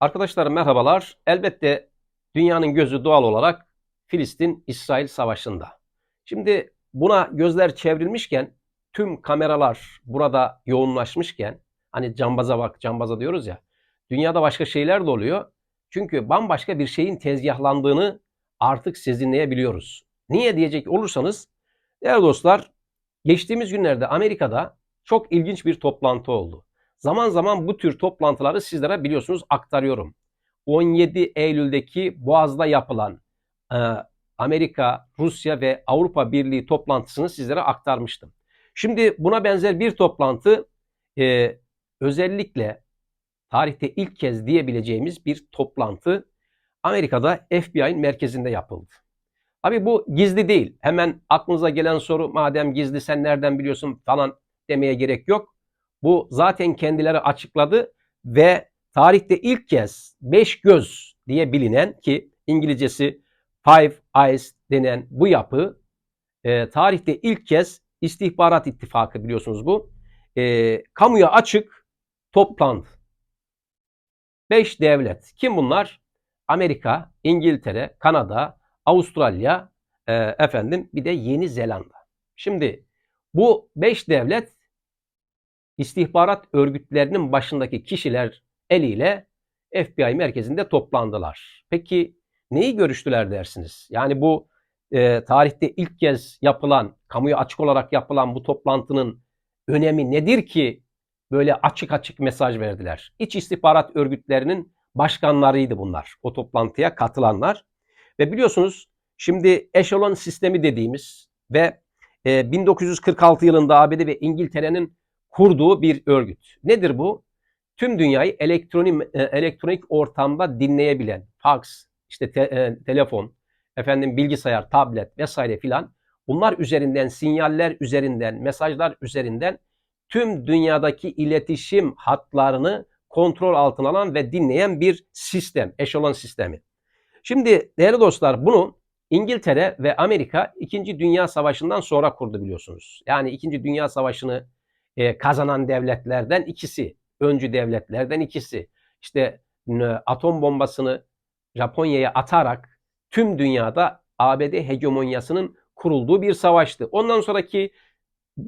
Arkadaşlar merhabalar. Elbette dünyanın gözü doğal olarak Filistin-İsrail savaşında. Şimdi buna gözler çevrilmişken tüm kameralar burada yoğunlaşmışken hani cambaza bak cambaza diyoruz ya dünyada başka şeyler de oluyor. Çünkü bambaşka bir şeyin tezgahlandığını artık sezinleyebiliyoruz. Niye diyecek olursanız değerli dostlar geçtiğimiz günlerde Amerika'da çok ilginç bir toplantı oldu. Zaman zaman bu tür toplantıları sizlere biliyorsunuz aktarıyorum. 17 Eylül'deki Boğaz'da yapılan e, Amerika, Rusya ve Avrupa Birliği toplantısını sizlere aktarmıştım. Şimdi buna benzer bir toplantı e, özellikle tarihte ilk kez diyebileceğimiz bir toplantı Amerika'da FBI'nin merkezinde yapıldı. Abi bu gizli değil. Hemen aklınıza gelen soru madem gizli sen nereden biliyorsun falan demeye gerek yok. Bu zaten kendileri açıkladı ve tarihte ilk kez beş göz diye bilinen ki İngilizcesi Five Eyes denen bu yapı e, tarihte ilk kez istihbarat ittifakı biliyorsunuz bu. E, kamuya açık toplandı. Beş devlet. Kim bunlar? Amerika, İngiltere, Kanada, Avustralya, e, efendim bir de Yeni Zelanda. Şimdi bu beş devlet istihbarat örgütlerinin başındaki kişiler eliyle FBI merkezinde toplandılar. Peki neyi görüştüler dersiniz? Yani bu e, tarihte ilk kez yapılan, kamuya açık olarak yapılan bu toplantının önemi nedir ki böyle açık açık mesaj verdiler? İç istihbarat örgütlerinin başkanlarıydı bunlar. O toplantıya katılanlar. Ve biliyorsunuz şimdi eşelon sistemi dediğimiz ve e, 1946 yılında ABD ve İngiltere'nin kurduğu bir örgüt. Nedir bu? Tüm dünyayı elektronik, e, elektronik ortamda dinleyebilen, fax, işte te, e, telefon, efendim bilgisayar, tablet vesaire filan bunlar üzerinden sinyaller üzerinden, mesajlar üzerinden tüm dünyadaki iletişim hatlarını kontrol altına alan ve dinleyen bir sistem, eşelon sistemi. Şimdi değerli dostlar bunu İngiltere ve Amerika 2. Dünya Savaşı'ndan sonra kurdu biliyorsunuz. Yani 2. Dünya Savaşı'nı e, kazanan devletlerden ikisi, öncü devletlerden ikisi. İşte e, atom bombasını Japonya'ya atarak tüm dünyada ABD hegemonyasının kurulduğu bir savaştı. Ondan sonraki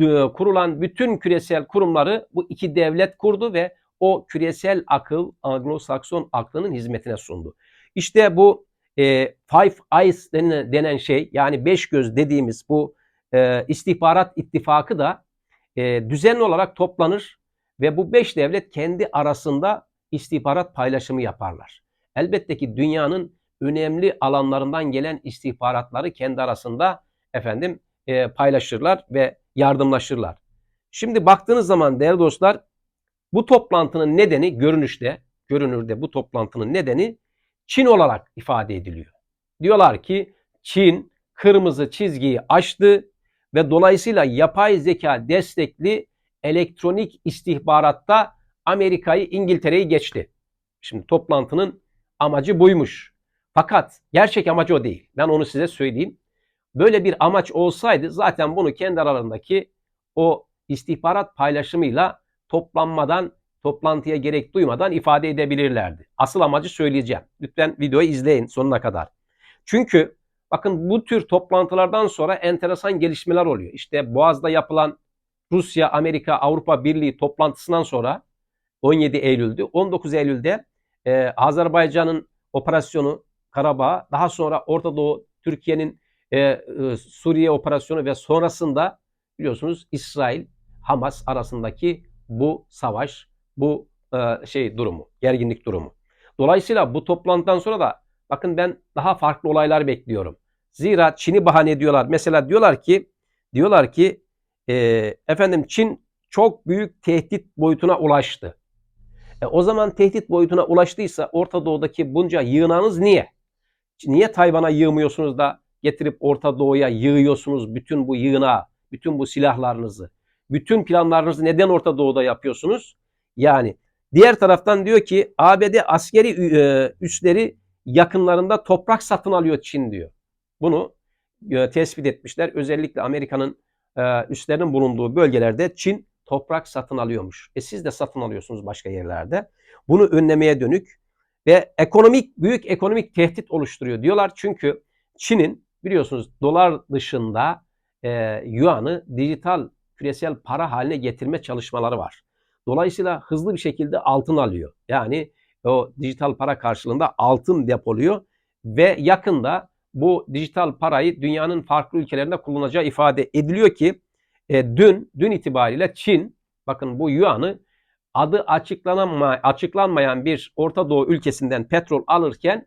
e, kurulan bütün küresel kurumları bu iki devlet kurdu ve o küresel akıl Anglo-Sakson aklının hizmetine sundu. İşte bu e, Five Eyes denen, şey yani beş göz dediğimiz bu e, istihbarat ittifakı da e, düzenli olarak toplanır ve bu beş devlet kendi arasında istihbarat paylaşımı yaparlar. Elbette ki dünyanın önemli alanlarından gelen istihbaratları kendi arasında efendim e, paylaşırlar ve yardımlaşırlar. Şimdi baktığınız zaman değerli dostlar bu toplantının nedeni görünüşte, görünürde bu toplantının nedeni Çin olarak ifade ediliyor. Diyorlar ki Çin kırmızı çizgiyi aştı ve dolayısıyla yapay zeka destekli elektronik istihbaratta Amerika'yı, İngiltere'yi geçti. Şimdi toplantının amacı buymuş. Fakat gerçek amacı o değil. Ben onu size söyleyeyim. Böyle bir amaç olsaydı zaten bunu kendi aralarındaki o istihbarat paylaşımıyla toplanmadan, toplantıya gerek duymadan ifade edebilirlerdi. Asıl amacı söyleyeceğim. Lütfen videoyu izleyin sonuna kadar. Çünkü Bakın bu tür toplantılardan sonra enteresan gelişmeler oluyor. İşte Boğaz'da yapılan Rusya, Amerika, Avrupa Birliği toplantısından sonra 17 Eylül'dü. 19 Eylül'de e, Azerbaycan'ın operasyonu Karabağ, daha sonra Orta Doğu, Türkiye'nin e, e, Suriye operasyonu ve sonrasında biliyorsunuz İsrail, Hamas arasındaki bu savaş, bu e, şey durumu, gerginlik durumu. Dolayısıyla bu toplantıdan sonra da Bakın ben daha farklı olaylar bekliyorum. Zira Çin'i bahane ediyorlar. Mesela diyorlar ki diyorlar ki e, efendim Çin çok büyük tehdit boyutuna ulaştı. E, o zaman tehdit boyutuna ulaştıysa Orta Doğu'daki bunca yığınanız niye? Niye Tayvan'a yığmıyorsunuz da getirip Orta Doğu'ya yığıyorsunuz bütün bu yığına, bütün bu silahlarınızı? Bütün planlarınızı neden Orta Doğu'da yapıyorsunuz? Yani diğer taraftan diyor ki ABD askeri e, üsleri yakınlarında toprak satın alıyor Çin diyor. Bunu e, tespit etmişler. Özellikle Amerika'nın e, üslerinin bulunduğu bölgelerde Çin toprak satın alıyormuş. E siz de satın alıyorsunuz başka yerlerde. Bunu önlemeye dönük ve ekonomik büyük ekonomik tehdit oluşturuyor diyorlar. Çünkü Çin'in biliyorsunuz dolar dışında e, yuan'ı dijital küresel para haline getirme çalışmaları var. Dolayısıyla hızlı bir şekilde altın alıyor. Yani o dijital para karşılığında altın depoluyor ve yakında bu dijital parayı dünyanın farklı ülkelerinde kullanacağı ifade ediliyor ki e, dün dün itibariyle Çin bakın bu yuan'ı adı açıklanama, açıklanmayan bir Orta Doğu ülkesinden petrol alırken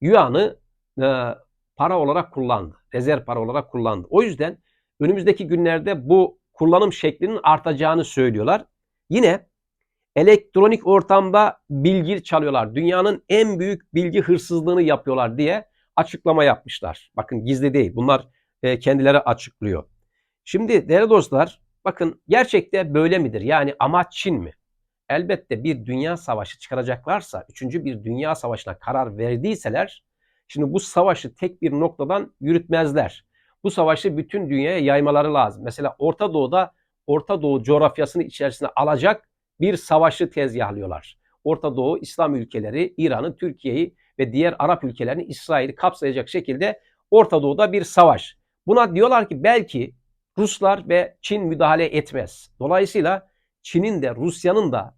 yuan'ı e, para olarak kullandı. Rezerv para olarak kullandı. O yüzden önümüzdeki günlerde bu kullanım şeklinin artacağını söylüyorlar. Yine elektronik ortamda bilgi çalıyorlar. Dünyanın en büyük bilgi hırsızlığını yapıyorlar diye açıklama yapmışlar. Bakın gizli değil. Bunlar e, kendileri açıklıyor. Şimdi değerli dostlar bakın gerçekte böyle midir? Yani amaç Çin mi? Elbette bir dünya savaşı çıkaracaklarsa, üçüncü bir dünya savaşına karar verdiyseler, şimdi bu savaşı tek bir noktadan yürütmezler. Bu savaşı bütün dünyaya yaymaları lazım. Mesela Orta Doğu'da Orta Doğu coğrafyasını içerisine alacak bir savaşı tezgahlıyorlar. Orta Doğu İslam ülkeleri, İran'ı, Türkiye'yi ve diğer Arap ülkelerini İsrail'i kapsayacak şekilde Orta Doğu'da bir savaş. Buna diyorlar ki belki Ruslar ve Çin müdahale etmez. Dolayısıyla Çin'in de Rusya'nın da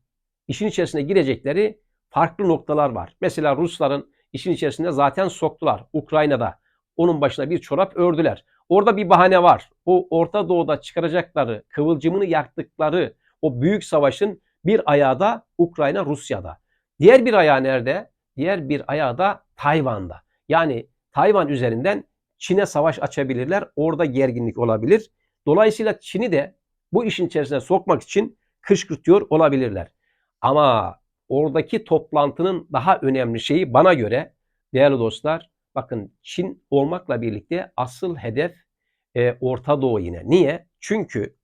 işin içerisine girecekleri farklı noktalar var. Mesela Rusların işin içerisinde zaten soktular. Ukrayna'da onun başına bir çorap ördüler. Orada bir bahane var. O Orta Doğu'da çıkaracakları, kıvılcımını yaktıkları o büyük savaşın bir ayağı da Ukrayna, Rusya'da. Diğer bir ayağı nerede? Diğer bir ayağı da Tayvan'da. Yani Tayvan üzerinden Çin'e savaş açabilirler. Orada gerginlik olabilir. Dolayısıyla Çin'i de bu işin içerisine sokmak için kışkırtıyor olabilirler. Ama oradaki toplantının daha önemli şeyi bana göre değerli dostlar bakın Çin olmakla birlikte asıl hedef e, Orta Doğu yine. Niye? Çünkü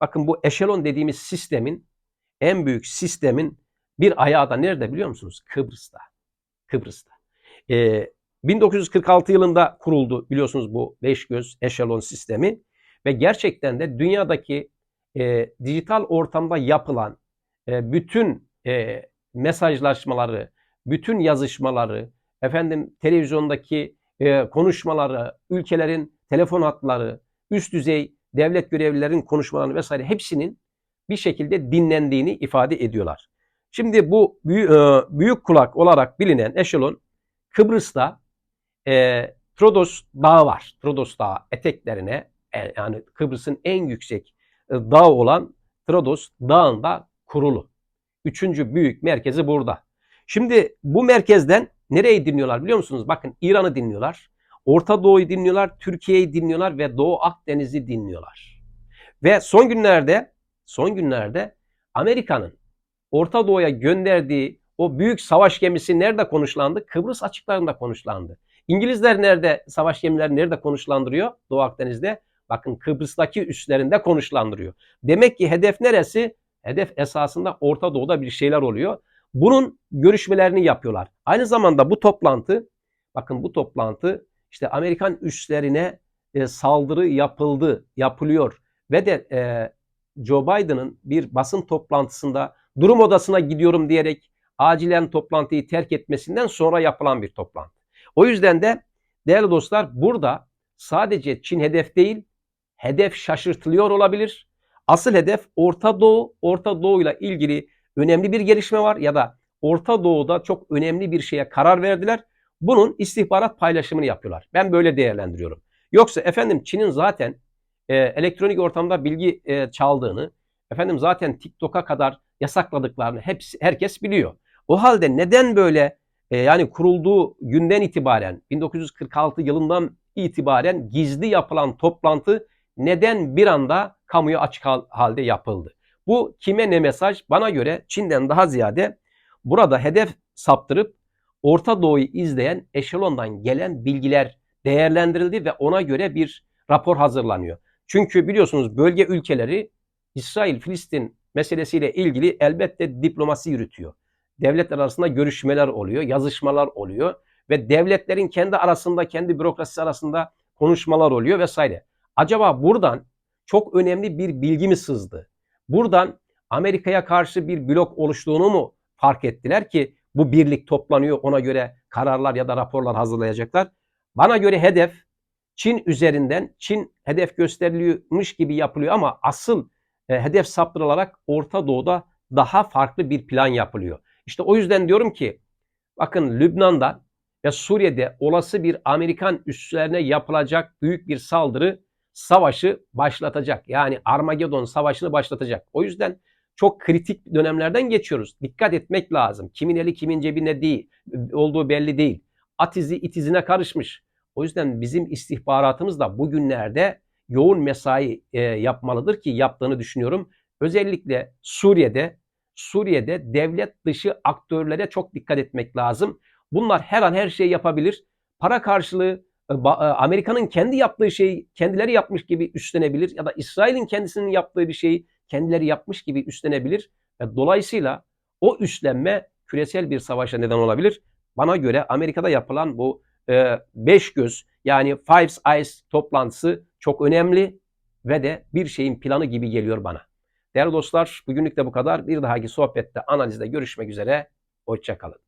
bakın bu eşelon dediğimiz sistemin en büyük sistemin bir ayağı da nerede biliyor musunuz? Kıbrıs'ta. Kıbrıs'ta. E, 1946 yılında kuruldu biliyorsunuz bu beş göz eşelon sistemi ve gerçekten de dünyadaki e, dijital ortamda yapılan e, bütün e, mesajlaşmaları, bütün yazışmaları, efendim televizyondaki e, konuşmaları, ülkelerin telefon hatları, üst düzey devlet görevlilerin konuşmalarını vesaire hepsinin bir şekilde dinlendiğini ifade ediyorlar. Şimdi bu büyük, e, büyük kulak olarak bilinen eşelon Kıbrıs'ta e, Trodos Dağı var. Trodos Dağı eteklerine e, yani Kıbrıs'ın en yüksek e, dağı olan Trodos Dağı'nda kurulu. Üçüncü büyük merkezi burada. Şimdi bu merkezden nereyi dinliyorlar biliyor musunuz? Bakın İran'ı dinliyorlar. Orta Doğu'yu dinliyorlar, Türkiye'yi dinliyorlar ve Doğu Akdeniz'i dinliyorlar. Ve son günlerde son günlerde Amerika'nın Orta Doğu'ya gönderdiği o büyük savaş gemisi nerede konuşlandı? Kıbrıs açıklarında konuşlandı. İngilizler nerede savaş gemileri nerede konuşlandırıyor? Doğu Akdeniz'de. Bakın Kıbrıs'taki üslerinde konuşlandırıyor. Demek ki hedef neresi? Hedef esasında Orta Doğu'da bir şeyler oluyor. Bunun görüşmelerini yapıyorlar. Aynı zamanda bu toplantı, bakın bu toplantı işte Amerikan üslerine e, saldırı yapıldı, yapılıyor ve de e, Joe Biden'ın bir basın toplantısında durum odasına gidiyorum diyerek acilen toplantıyı terk etmesinden sonra yapılan bir toplantı. O yüzden de değerli dostlar burada sadece Çin hedef değil, hedef şaşırtılıyor olabilir. Asıl hedef Orta Doğu, Orta Doğu ile ilgili önemli bir gelişme var ya da Orta Doğu'da çok önemli bir şeye karar verdiler. Bunun istihbarat paylaşımını yapıyorlar. Ben böyle değerlendiriyorum. Yoksa efendim Çin'in zaten e, elektronik ortamda bilgi e, çaldığını, efendim zaten TikTok'a kadar yasakladıklarını hepsi, herkes biliyor. O halde neden böyle e, yani kurulduğu günden itibaren 1946 yılından itibaren gizli yapılan toplantı neden bir anda kamuya açık halde yapıldı? Bu kime ne mesaj? Bana göre Çin'den daha ziyade burada hedef saptırıp Orta Doğu'yu izleyen eşelondan gelen bilgiler değerlendirildi ve ona göre bir rapor hazırlanıyor. Çünkü biliyorsunuz bölge ülkeleri İsrail-Filistin meselesiyle ilgili elbette diplomasi yürütüyor. Devletler arasında görüşmeler oluyor, yazışmalar oluyor ve devletlerin kendi arasında, kendi bürokrasisi arasında konuşmalar oluyor vesaire. Acaba buradan çok önemli bir bilgi mi sızdı? Buradan Amerika'ya karşı bir blok oluştuğunu mu fark ettiler ki bu birlik toplanıyor ona göre kararlar ya da raporlar hazırlayacaklar. Bana göre hedef Çin üzerinden Çin hedef gösteriliyormuş gibi yapılıyor ama asıl e, hedef saptırılarak Orta Doğu'da daha farklı bir plan yapılıyor. İşte o yüzden diyorum ki bakın Lübnan'da ve Suriye'de olası bir Amerikan üslerine yapılacak büyük bir saldırı savaşı başlatacak. Yani Armagedon savaşını başlatacak. O yüzden çok kritik dönemlerden geçiyoruz. Dikkat etmek lazım. Kimin eli kimin cebinde değil, olduğu belli değil. At izi it izine karışmış. O yüzden bizim istihbaratımız da bugünlerde yoğun mesai e, yapmalıdır ki yaptığını düşünüyorum. Özellikle Suriye'de Suriye'de devlet dışı aktörlere çok dikkat etmek lazım. Bunlar her an her şeyi yapabilir. Para karşılığı e, e, Amerika'nın kendi yaptığı şeyi kendileri yapmış gibi üstlenebilir ya da İsrail'in kendisinin yaptığı bir şeyi kendileri yapmış gibi üstlenebilir ve dolayısıyla o üstlenme küresel bir savaşa neden olabilir. Bana göre Amerika'da yapılan bu e, beş göz yani Five Eyes toplantısı çok önemli ve de bir şeyin planı gibi geliyor bana. Değerli dostlar bugünlük de bu kadar. Bir dahaki sohbette analizde görüşmek üzere. Hoşçakalın.